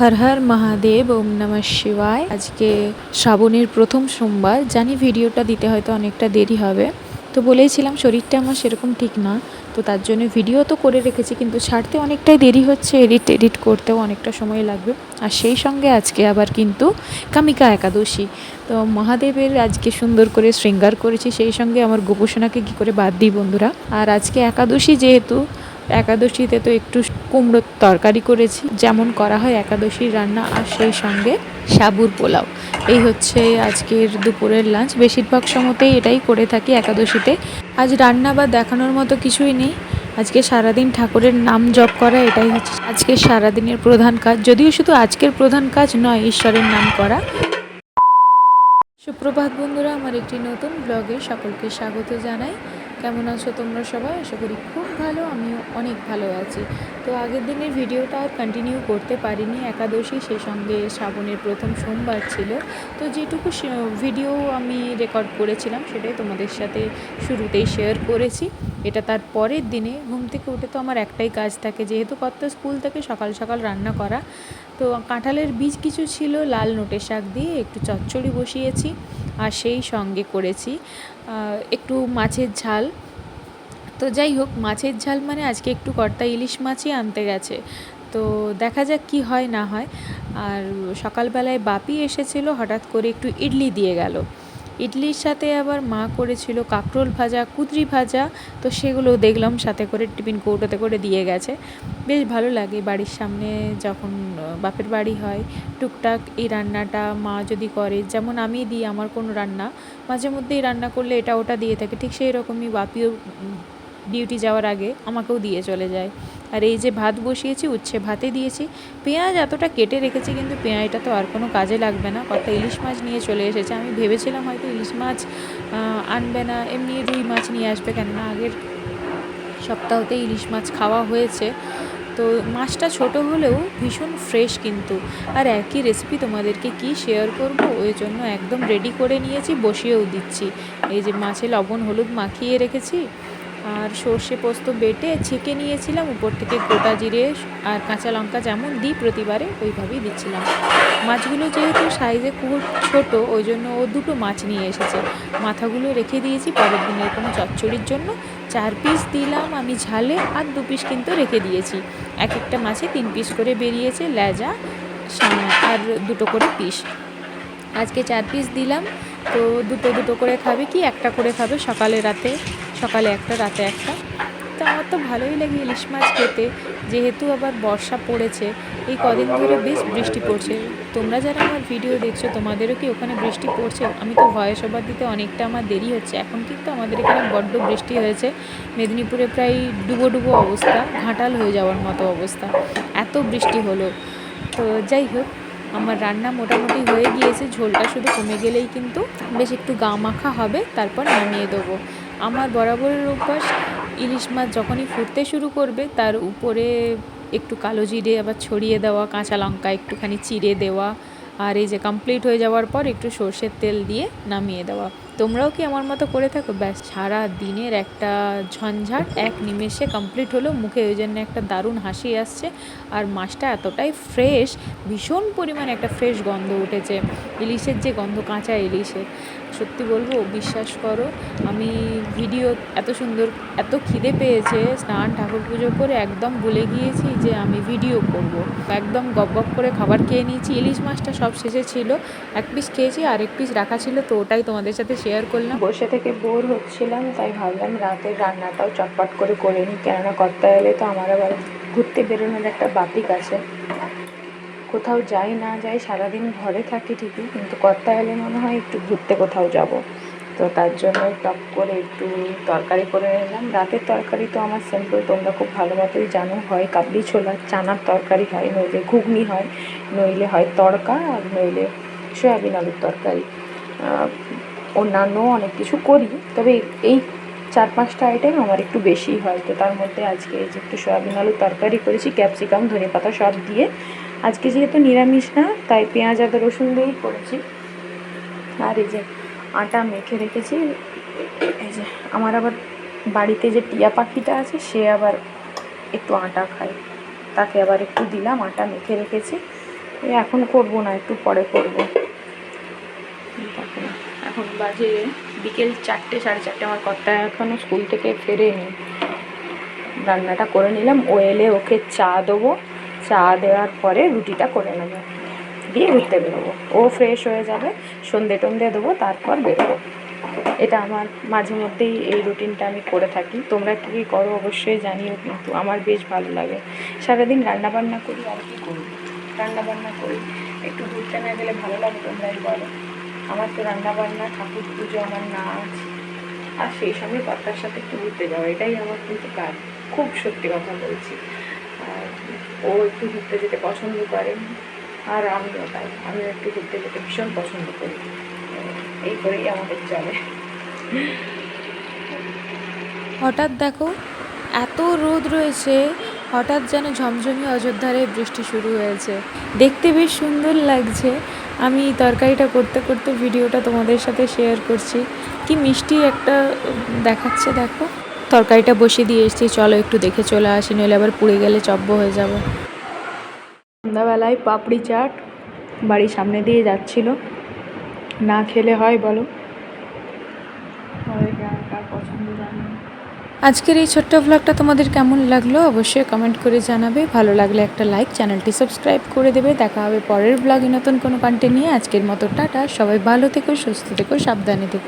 হর হর মহাদেব, ওম নমঃ শিবায়। আজকে শ্রাবণের প্রথম সোমবার। জানি ভিডিওটা দিতে হয়তো অনেকটা দেরি হবে। তো বলেইছিলাম, শরীরটা আমার সেরকম ঠিক না। তো তার জন্য ভিডিও তো করে রেখেছি, কিন্তু ছাড়তে অনেকটাই দেরি হচ্ছে। এডিট এডিট করতেও অনেকটা সময় লাগবে। আর সেই সঙ্গে আজকে আবার কিন্তু কামিকা একাদশী। তো মহাদেবের আজকে সুন্দর করে শৃঙ্গার করেছি। সেই সঙ্গে আমার গোপোষণাকে কী করে বাদ দিই বন্ধুরা? আর আজকে একাদশী যেহেতু একাদশীতে তো একটু কুমড়োর তরকারি করেছি। যেমন করা হয় একাদশীর রান্না আর সেই সঙ্গে সাবুর পোলাও। এই হচ্ছে আজকের দুপুরের লাঞ্চ। বেশিরভাগ সময়তেই এটাই করে থাকি একাদশীতে। আজ রান্না বা দেখানোর মতো কিছুই নেই। আজকে সারাদিন ঠাকুরের নাম জপ করা, এটাই হচ্ছে আজকে সারাদিনের প্রধান কাজ। যদিও শুধু আজকের প্রধান কাজ নয়, ঈশ্বরের নাম করা। সুপ্রভাত বন্ধুরা, আমার একটি নতুন ব্লগে সকলকে স্বাগত জানাই। কেমন আছো তোমরা সবাই? আশা করি খুব ভালো, আমিও অনেক ভালো আছি। তো আগের দিনের ভিডিওটা আর কন্টিনিউ করতে পারিনি, একাদশী সেই সঙ্গে শ্রাবণের প্রথম সোমবার ছিল। তো যেটুকু ভিডিও আমি রেকর্ড করেছিলাম, সেটাই তোমাদের সাথে শুরুতেই শেয়ার করেছি। এটা তার পরের দিনে, ঘুম থেকে উঠে তো আমার একটাই কাজ থাকে, যেহেতু কত স্কুল থেকে সকাল সকাল রান্না করা। তো কাঁঠালের বীজ কিছু ছিল, লাল নোটে শাক দিয়ে একটু চচ্চড়ি বসিয়েছি, আর সেই সঙ্গে করেছি। একটু মাছের ঝাল। তো যাই হোক, মাছের ঝাল মানে আজকে একটু কর্তা ইলিশ মাছই আনতে গেছে। তো দেখা যাক কি হয় না হয়। আর সকালবেলায় বাপি এসেছিল, হঠাৎ করে একটু ইডলি দিয়ে গেল। ইডলির সাথে আবার মা করেছিল কাঁকরোল ভাজা, কুদরি ভাজা। তো সেগুলো দেখলাম, সাথে করে টিফিন কৌটোতে করে দিয়ে গেছে। বেশ ভালো লাগে বাড়ির সামনে যখন বাপের বাড়ি হয়, টুকটাক এই রান্নাটা মা যদি করে, যেমন আমি দিই, আমার কোনো রান্না, মাঝে মধ্যেই রান্না করলে এটা ওটা দিয়ে থাকে, ঠিক সেই রকমই বাপিও ডিউটি যাওয়ার আগে আমাকেও দিয়ে চলে যায়। আর এই যে ভাত বসিয়েছি, উচ্ছে ভাতে দিয়েছি। পেঁয়াজ এতটা কেটে রেখেছি কিন্তু পেঁয়াজটা তো আর কোনো কাজে লাগবে না। কত ইলিশ মাছ নিয়ে চলে এসেছে। আমি ভেবেছিলাম হয়তো ইলিশ মাছ আনবে না, এমনি রুই মাছ নিয়ে আসবে। কেননা আগের সপ্তাহতে ইলিশ মাছ খাওয়া হয়েছে। তো মাছটা ছোট হলেও ভীষণ ফ্রেশ কিন্তু। আর একই রেসিপি তোমাদেরকে কি শেয়ার করব? ওই জন্য একদম রেডি করে নিয়েছি, বসিয়েও দিচ্ছি। এই যে মাছে লবণ হলুদ মাখিয়ে রেখেছি। আর সর্ষে পোস্ত বেটে ছেঁকে নিয়েছিলাম, উপর থেকে গোটা জিরে আর কাঁচা লঙ্কা যেমন দিই প্রতিবারে, ওইভাবেই দিচ্ছিলাম। মাছগুলো যেহেতু সাইজে খুব ছোট ওই জন্য ও দুটো মাছ নিয়ে এসেছে। মাথাগুলো রেখে দিয়েছি পরের দিনের কোনো চচ্চড়ির জন্য। চার পিস দিলাম আমি ঝালে আর দু পিস কিন্তু রেখে দিয়েছি। এক একটা মাছে তিন পিস করে বেরিয়েছে লেজা আর দুটো করে পিস আজকে চার পিস দিলাম, তো দুটো দুটো করে খাবে কি, একটা করে খাবে সকালে রাতে। সকালে একটা, রাতে একটা। তো আমার তো ভালোই লাগে ইলিশ মাছ খেতে। যেহেতু আবার বর্ষা পড়েছে, এই কদিন ধরে বেশ বৃষ্টি পড়ছে। তোমরা যারা আমার ভিডিও দেখছ, তোমাদেরও কি ওখানে বৃষ্টি পড়ছে? আমি তো ভয়েস ওভার দিতে অনেকটা আমার দেরি হচ্ছে। এখন কিন্তু আমাদের এখানে বড্ড বৃষ্টি হয়েছে। মেদিনীপুরে প্রায় ডুবো ডুবো অবস্থা, ঘাটাল হয়ে যাওয়ার মতো অবস্থা। এত বৃষ্টি হলো। তো যাই হোক, আমার রান্না মোটামুটি হয়ে গিয়েছে। ঝোলটা শুধু কমে গেলেই কিন্তু বেশ একটু গা মাখা হবে, তারপর নামিয়ে দেবো। আমার বরাবরের অভ্যাস, ইলিশ মাছ যখনই ফুটতে শুরু করবে, তার উপরে একটু কালো জিরে আবার ছড়িয়ে দেওয়া, কাঁচা লঙ্কা একটুখানি চিড়ে দেওয়া, আর এই যে কমপ্লিট হয়ে যাওয়ার পর একটু সর্ষের তেল দিয়ে নামিয়ে দেওয়া। তোমরাও কি আমার মতো করে থাকো? ব্যাস, সারা দিনের একটা ঝঞ্ঝাট, এক নিমেষে কমপ্লিট হলো। মুখে ওই জন্য একটা দারুণ হাসি আসছে। আর মাছটা এতটাই ফ্রেশ ভীষণ পরিমাণে একটা ফ্রেশ গন্ধ উঠেছে। ইলিশের যে গন্ধ, কাঁচা ইলিশের। সত্যি বলব, বিশ্বাস করো, আমি ভিডিও এত সুন্দর, এত খিদে পেয়েছে, স্নান, ঠাকুর পুজো করে একদম ভুলে গিয়েছি যে আমি ভিডিও করব। একদম গপ গপ করে খাবার খেয়ে নিয়েছি। ইলিশ মাছটা সব শেষে ছিল। এক পিস খেয়েছি, আর এক পিস রাখা ছিল, তো ওটাই তোমাদের সাথে শেয়ার করলাম। বসে থেকে বোর হচ্ছিলাম, তাই ভাবলাম রাতের রান্নাটাও চটপট করে করে নিই। কেননা কর্তা এলে তো আমার আবার ঘুরতে বেরোনোর একটা বাতিক আছে। কোথাও যাই না যাই সারাদিন ঘরে থাকি ঠিকই, কিন্তু কর্তা এলে মনে হয় একটু ঘুরতে কোথাও যাব। তো তার জন্য টপ করে একটু তরকারি করে নিলাম। রাতের তরকারি তো আমার সিম্পল তোমরা খুব ভালো মতোই জানো, হয় কাবলি ছোলার চানার তরকারি হয়, নইলে ঘুগনি হয়, নইলে হয় তড়কা, আর নইলে সয়াবিন আলুর তরকারি। অন্যান্য অনেক কিছু করি, তবে এই চার পাঁচটা আইটেম আমার একটু বেশি হয়। তো তার মধ্যে আজকে এই যে একটু সয়াবিন আলুর তরকারি করেছি ক্যাপসিকাম ধনে পাতা সব দিয়ে। আজকে যেহেতু নিরামিষ না, তাই পেঁয়াজ, আদা, রসুন দিয়েই করেছি। আর এই যে আটা মেখে রেখেছি, এই যে আমার আবার বাড়িতে যে টিয়া পাখিটা আছে, সে আবার একটু আটা খায়। তাকে আবার একটু দিলাম, আটা মেখে রেখেছি। এখন করব না, একটু পরে করব। এখন বাজে বিকেল চারটে, সাড়ে চারটে। আমার কর্তা এখনও স্কুল থেকে ফেরেনি। রান্নাটা করে নিলাম। ও এলে ওকে চা দেবো। চা দেওয়ার পরে রুটিটা করে নেব। দিয়ে ঘুরতে বেরোবো। ও ফ্রেশ হয়ে যাবে। সন্ধে টন্ধে দেবো, তারপর বেরোবো। এটা আমার মাঝে মধ্যেই এই রুটিনটা আমি করে থাকি। তোমরা কী কী করো অবশ্যই জানিও কিন্তু আমার বেশ ভালো লাগে। সারাদিন রান্নাবান্না করি আর কি করি? রান্নাবান্না করি। একটু ঘুরতে না গেলে ভালো লাগে তোমরাই বলো। আমার তো রান্না বান্না ঠাকুর পুজো আমার নাচ আর সেই সঙ্গে কর্তার সাথে একটু ঘুরতে যাওয়া, এটাই আমার কিন্তু কাজ। খুব সত্যি কথা বলছি। আর ও একটু ঘুরতে যেতে পছন্দ করে, আর আমিও তাই। আমিও একটু ঘুরতে যেতে ভীষণ পছন্দ করি। এই করেই আমাদের চলে। হঠাৎ দেখো, এত রোদ রয়েছে হঠাৎ যেন ঝমঝমি অযোধ্যারে বৃষ্টি শুরু হয়েছে। দেখতে বেশ সুন্দর লাগছে। আমি তরকারিটা করতে করতে ভিডিওটা তোমাদের সাথে শেয়ার করছি। কি মিষ্টি একটা দেখাচ্ছে, দেখো। তরকারিটা বসিয়ে দিয়ে এসেছি। চলো একটু দেখে চলে আসি, নইলে আবার পুড়ে গেলে চব্য হয়ে যাবে। সন্ধ্যাবেলায় পাপড়ি চাট বাড়ির সামনে দিয়ে যাচ্ছিল। না খেলে হয় বলো সবাই কার কার পছন্দ জানি না। আজকের এই ছোট্ট ব্লগটা তোমাদের কেমন লাগল অবশ্যই কমেন্ট করে জানাবে। ভালো লাগলে একটা লাইক চ্যানেলটি সাবস্ক্রাইব করে দেবে। দেখা হবে পরের ব্লগে নতুন কোনো কন্টেন্ট নিয়ে। আজকের মতো টাটা। সবাই ভালো থেকো, সুস্থ থেকো, সাবধানে থেকো।